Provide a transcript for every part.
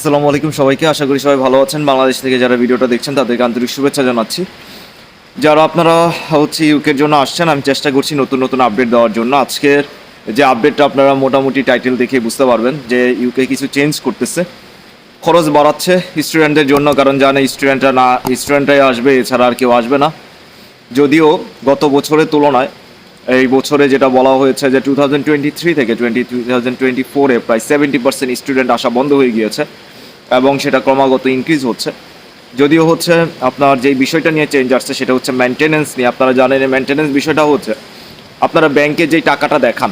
আসসালামু আলাইকুম সবাইকে। আশা করি সবাই ভালো আছেন। বাংলাদেশ থেকে যারা ভিডিওটা দেখছেন, তাদেরকে আন্তরিক শুভেচ্ছা জানাচ্ছি। যারা আপনারা হচ্ছে ইউকের জন্য আসছেন, আমি চেষ্টা করছি নতুন নতুন আপডেট দেওয়ার জন্য। আজকের যে আপডেটটা আপনারা মোটামুটি টাইটেল দেখে বুঝতে পারবেন যে ইউকে কিছু চেঞ্জ করতেছে। খরচ বাড়াচ্ছে স্টুডেন্টদের জন্য, কারণ জানে স্টুডেন্টরা না স্টুডেন্টরাই আসবে, এছাড়া আর কেউ আসবে না। যদিও গত বছরের তুলনায়, এই বছরে যেটা বলা হয়েছে যে টু থাউজেন্ড টোয়েন্টি থ্রি থেকে টোয়েন্টি টু থাউজেন্ড টোয়েন্টি ফোরে প্রায় সেভেন্টি পার্সেন্ট স্টুডেন্ট আসা বন্ধ হয়ে গিয়েছে। এবং সেটা ক্রমাগত ইনক্রিজ হচ্ছে। যদিও হচ্ছে আপনার যেই বিষয়টা নিয়ে চেঞ্জ আসছে সেটা হচ্ছে মেনটেনেন্স নিয়ে। আপনারা জানেন মেনটেনেন্স বিষয়টা হচ্ছে, আপনারা ব্যাংকে যেই টাকাটা দেখান,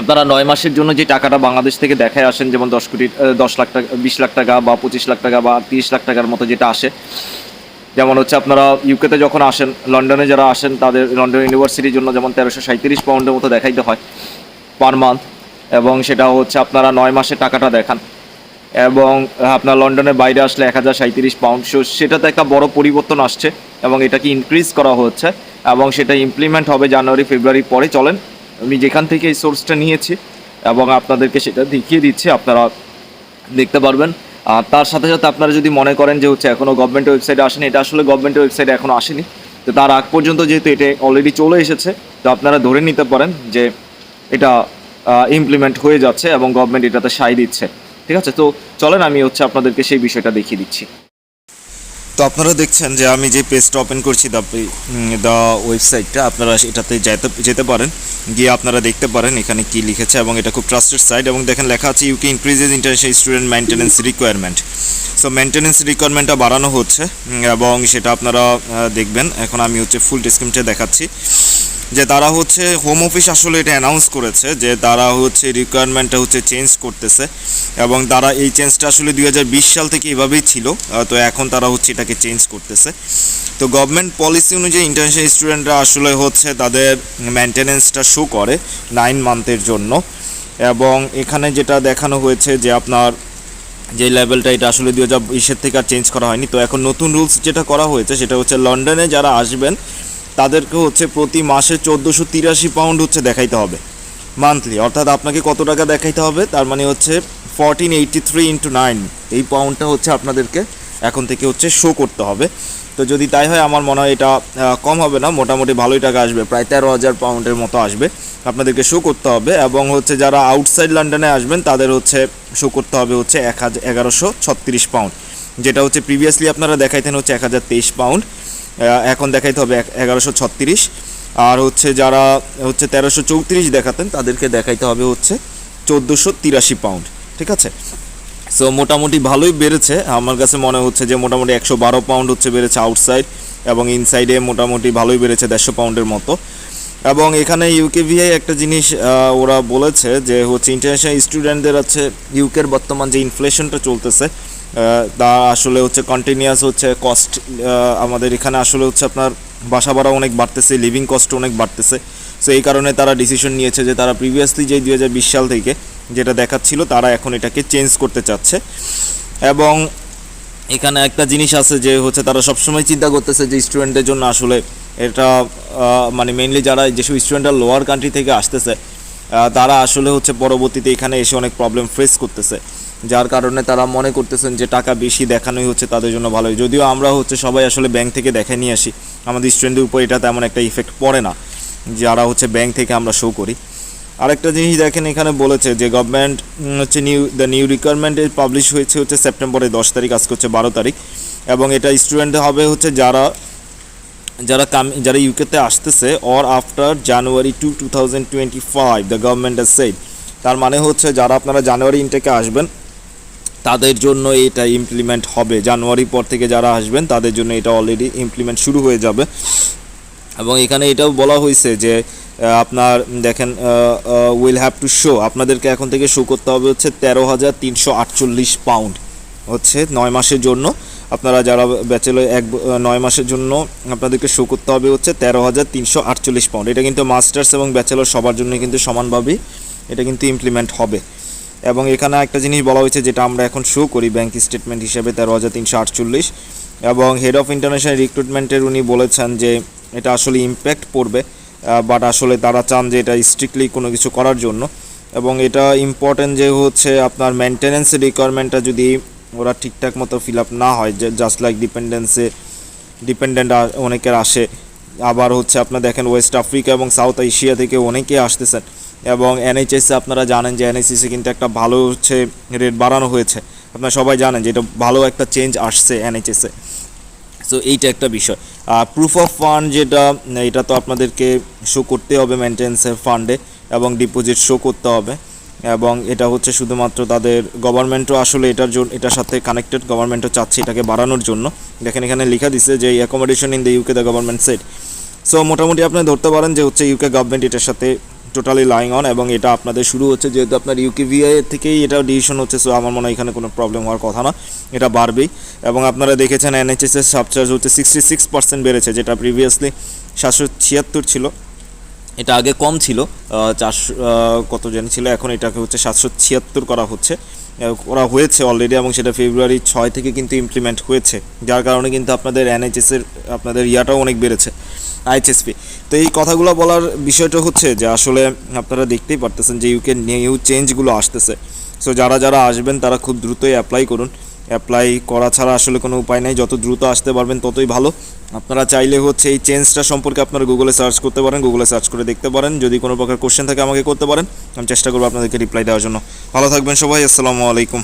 আপনারা নয় মাসের জন্য যে টাকাটা বাংলাদেশ থেকে দেখায় আসেন, যেমন দশ কোটি দশ লাখ টাকা, বিশ লাখ টাকা বা পঁচিশ লাখ টাকা বা তিরিশ লাখ টাকার মতো যেটা আসে, যেমন হচ্ছে আপনারা ইউকেতে যখন আসেন লন্ডনে যারা আসেন, তাদের লন্ডন ইউনিভার্সিটির জন্য যেমন তেরোশো সাঁত্রিশ পাউন্ডের মতো দেখাইতে হয় পার মান্থ এবং সেটা হচ্ছে আপনারা নয় মাসে টাকাটা দেখান। এবং আপনার লন্ডনের বাইরে আসলে এক হাজার সাঁত্রিশ পাউন্ড সো সেটাতে একটা বড় পরিবর্তন আসছে এবং এটাকে ইনক্রিজ করা হচ্ছে এবং সেটা ইমপ্লিমেন্ট হবে জানুয়ারি, ফেব্রুয়ারি পরে। চলেন, আমি যেখান থেকে এই সোর্সটা নিয়েছি এবং আপনাদেরকে সেটা দেখিয়ে দিচ্ছি, আপনারা দেখতে পারবেন। আর তার সাথে সাথে আপনারা যদি মনে করেন যে হচ্ছে এখনও গভর্নমেন্ট ওয়েবসাইটে আসেনি, এটা আসলে গভর্নমেন্ট ওয়েবসাইটে এখনও আসেনি। তো তার আগ পর্যন্ত যেহেতু এটা অলরেডি চলে এসেছে, তো আপনারা ধরে নিতে পারেন যে এটা ইমপ্লিমেন্ট হয়ে যাচ্ছে এবং গভর্নমেন্ট এটাতে সাই দিচ্ছে। ঠিক আছে? তো চলেন, আমি হচ্ছে আপনাদেরকে সেই বিষয়টা দেখিয়ে দিচ্ছি। তো আপনারা দেখছেন যে আমি যে পেজটা ওপেন করছি দ্য দ্য ওয়েবসাইটটা আপনারা এটাতে যেতে যেতে পারেন। গিয়ে আপনারা দেখতে পারেন এখানে কি লিখেছে এবং এটা খুব ট্রাস্টেড সাইট এবং দেখেন লেখা আছে UK increases international student maintenance requirement so maintenance রিকোয়ারমেন্টটা বাড়ানো হচ্ছে এবং সেটা আপনারা দেখবেন। এখন আমি হচ্ছে ফুল ডিসক্রিপশনটা দেখাচ্ছি। যে তারা হচ্ছে হোম অফিস আসলে এটা অ্যানাউন্স করেছে যে তারা হচ্ছে রিকোয়ারমেন্টটা হচ্ছে চেঞ্জ করতেছে এবং তারা এই চেঞ্জটা আসলে দুই হাজার বিশ সাল থেকে এভাবেই ছিল তো এখন তারা হচ্ছে এটাকে চেঞ্জ করতেছে। তো গভর্নমেন্ট পলিসি অনুযায়ী ইন্টারন্যাশনাল স্টুডেন্টরা আসলে হচ্ছে তাদের মেনটেনেন্সটা শো করে নাইন মান্থের জন্য। এবং এখানে যেটা দেখানো হয়েছে যে আপনার যে লেভেলটা এটা আসলে দুই হাজার থেকে আর চেঞ্জ করা হয়নি। তো এখন নতুন রুলস যেটা করা হয়েছে সেটা হচ্ছে লন্ডনে যারা আসবেন তাদেরকে হচ্ছে প্রতি মাসে চোদ্দোশো তিরাশি পাউন্ড হচ্ছে দেখাইতে হবে। মান্থলি অর্থাৎ আপনাকে কত টাকা দেখাইতে হবে? তার মানে হচ্ছে fourteen eighty three into nine এই পাউন্ডটা হচ্ছে আপনাদেরকে এখন থেকে হচ্ছে শো করতে হবে। তো যদি তাই হয়, আমার মনে হয় এটা কম হবে না। মোটামুটি ভালোই টাকা আসবে। প্রায় তেরো হাজার পাউন্ডের মতো আসবে। আপনাদেরকে শো করতে হবে এবং হচ্ছে যারা আউটসাইড লন্ডনে আসবেন, তাদের হচ্ছে শো করতে হবে হচ্ছে এক হাজার এগারোশো ছত্রিশ পাউন্ড যেটা হচ্ছে প্রিভিয়াসলি আপনারা দেখাইতেন হচ্ছে এক হাজার তেইশ পাউন্ড এখন দেখাইতে হবে এগারোশো ছত্রিশ। আর হচ্ছে যারা হচ্ছে তেরোশো চৌত্রিশ দেখাতেন, তাদেরকে দেখাইতে হবে হচ্ছে চোদ্দোশো তিরাশি পাউন্ড ঠিক আছে? সো মোটামুটি ভালোই বেড়েছে। আমার কাছে মনে হচ্ছে যে মোটামুটি একশো বারো পাউন্ড হচ্ছে বেড়েছে আউটসাইড এবং ইনসাইডে মোটামুটি ভালোই বেড়েছে দেড়শো পাউন্ডের মতো। এবং এখানে ইউকেভিআই একটা জিনিস ওরা বলেছে যে হচ্ছে ইন্টারন্যাশনাল স্টুডেন্টদের হচ্ছে ইউকের বর্তমান যে ইনফ্লেশনটা চলতেছে তা আসলে হচ্ছে কন্টিনিউয়াস হচ্ছে কস্ট আমাদের এখানে আসলে হচ্ছে আপনার বাসা ভাড়া অনেক বাড়তেছে লিভিং কস্ট অনেক বাড়তেছে। সো এই কারণে তারা ডিসিশন নিয়েছে যে তারা প্রিভিয়াসলি যে দু হাজার বিশ সাল থেকে যেটা দেখাচ্ছিল, তারা এখন এটাকে চেঞ্জ করতে চাচ্ছে। এবং এখানে একটা জিনিস আছে যে হচ্ছে তারা সবসময় চিন্তা করতেছে যে স্টুডেন্টদের জন্য আসলে এটা মানে মেনলি যারা যেসব স্টুডেন্টরা লোয়ার কান্ট্রি থেকে আসতেছে তারা আসলে হচ্ছে পরবর্তীতে এখানে এসে অনেক প্রবলেম ফেস করতেছে। যার কারণে তারা মনে করতেছেন যে টাকা বেশি দেখানোই হচ্ছে তাদের জন্য ভালো যদিও আমরা হচ্ছে সবাই আসলে ব্যাংক থেকে দেখে নিয়ে আসি। আমাদের স্টুডেন্টদের উপর এটা তেমন একটা ইফেক্ট পড়ে না, যারা হচ্ছে ব্যাংক থেকে আমরা শো করি। আরেকটা জিনিস দেখেন এখানে বলেছে যে গভর্নমেন্ট হচ্ছে new the new requirement publish হয়েছে হচ্ছে সেপ্টেম্বরের দশ তারিখ, আজকে হচ্ছে বারো তারিখ। এবং এটা স্টুডেন্ট হবে হচ্ছে যারা যারা কাম, যারা ইউকেতে আসতেছে or after January two two thousand twenty five the government said তার মানে হচ্ছে যারা আপনারা জানুয়ারি ইনটেকে আসবেন তাদের জন্য এটা ইমপ্লিমেন্ট হবে। জানুয়ারি পর থেকে যারা আসবেন, তাদের জন্য এটা অলরেডি ইমপ্লিমেন্ট শুরু হয়ে যাবে। এবং এখানে এটাও বলা হয়েছে যে আপনার দেখেন উইল হ্যাভ টু শো আপনাদেরকে এখন থেকে শো করতে হবে হচ্ছে তেরো হাজার তিনশো আটচল্লিশ পাউন্ড হচ্ছে নয় মাসের জন্য। আপনারা যারা ব্যাচেলর এক নয় মাসের জন্য আপনাদেরকে শো করতে হবে হচ্ছে তেরো হাজার তিনশো আটচল্লিশ পাউন্ড এটা কিন্তু মাস্টার্স এবং ব্যাচেলর সবার জন্য কিন্তু সমানভাবেই এটা কিন্তু ইমপ্লিমেন্ট হবে। এবং এখানে একটা জিনিস বলা হয়েছে যেটা আমরা এখন শো করি ব্যাংক স্টেটমেন্ট হিসেবে, তেরো হাজার তিনশো আটচল্লিশ। এবং হেড অফ ইন্টারন্যাশনাল রিক্রুটমেন্টের উনি বলেছেন যে এটা আসলে ইম্প্যাক্ট পড়বে বাট আসলে তারা চান যে এটা স্ট্রিক্টলি কোনো কিছু করার জন্য। এবং এটা ইম্পর্টেন্ট যে হচ্ছে আপনার মেনটেন্যান্স রিকোয়ারমেন্টটা যদি ওরা ঠিকঠাক মতো ফিল আপ না হয় যে জাস্ট লাইক ডিপেন্ডেন্সে ডিপেন্ডেন্ট অনেকের আসে। আবার হচ্ছে আপনার দেখেন ওয়েস্ট আফ্রিকা এবং সাউথ এশিয়া থেকে অনেকেই আসতেছেন। এবং এনএইচএসে আপনারা জানেন যে এনএইচএসে কিন্তু একটা ভালো হচ্ছে রেট বাড়ানো হয়েছে। আপনারা সবাই জানেন যে এটা ভালো একটা চেঞ্জ আসছে এনএইচএসে সো এইটা একটা বিষয়। আর প্রুফ অফ ফান্ড যেটা, এটা তো আপনাদেরকে শো করতে হবে মেনটেন্সের ফান্ডে এবং ডিপোজিট শো করতে হবে। এবং এটা হচ্ছে শুধুমাত্র তাদের গভর্নমেন্টও আসলে এটার জন্য, এটার সাথে কানেক্টেড গভর্নমেন্টও চাচ্ছে এটাকে বাড়ানোর জন্য। দেখেন এখানে লেখা দিছে যে accommodation in the UK the government set so মোটামুটি আপনি ধরতে পারেন যে হচ্ছে ইউকে গভর্নমেন্ট এটার সাথে টোটালি লাইং অন এবং এটা আপনাদের শুরু হচ্ছে, যেহেতু আপনার ইউকে ভিআই থেকেই এটা ডিসিশন হচ্ছে সো আমার মনে হয় এখানে কোনো প্রবলেম হওয়ার কথা না। এটা বাড়বেই। এবং আপনারা দেখেছেন এনএইচএস এর সাবচার্জ হচ্ছে সিক্সটি সিক্স পার্সেন্ট বেড়েছে, যেটা প্রিভিয়াসলি সাতশো ছিয়াত্তর ছিল। এটা আগে কম ছিল চারশো কত জানি ছিল, এখন এটাকে হচ্ছে সাতশো ছিয়াত্তর করা হচ্ছে করা হয়েছে অলরেডি এবং সেটা ফেব্রুয়ারি ছয় থেকে কিন্তু ইমপ্লিমেন্ট হয়েছে। যার কারণে কিন্তু আপনাদের এনএইচএসের আপনাদের ইয়াটাও অনেক বেড়েছে আইএচএসপি তো এই কথাগুলো বলার বিষয়টা হচ্ছে যে আসলে আপনারা দেখতেই পারতেছেন যে ইউকে নিউ চেঞ্জগুলো আসতেছে। সো যারা যারা আসবেন, তারা খুব দ্রুতই অ্যাপ্লাই করুন। অ্যাপ্লাই করা ছাড়া আসলে কোনো উপায় নেই। যত দ্রুত আসতে পারবেন, ততই ভালো। আপনারা চাইলে হচ্ছে এই চেঞ্জটা সম্পর্কে আপনারা গুগলে সার্চ করতে পারেন। গুগলে সার্চ করে দেখতে পারেন। যদি কোনো প্রকার কোশ্চেন থাকে, আমাকে করতে পারেন। আমি চেষ্টা করব আপনাদেরকে রিপ্লাই দেওয়ার জন্য। ভালো থাকবেন সবাই। আসসালামু আলাইকুম।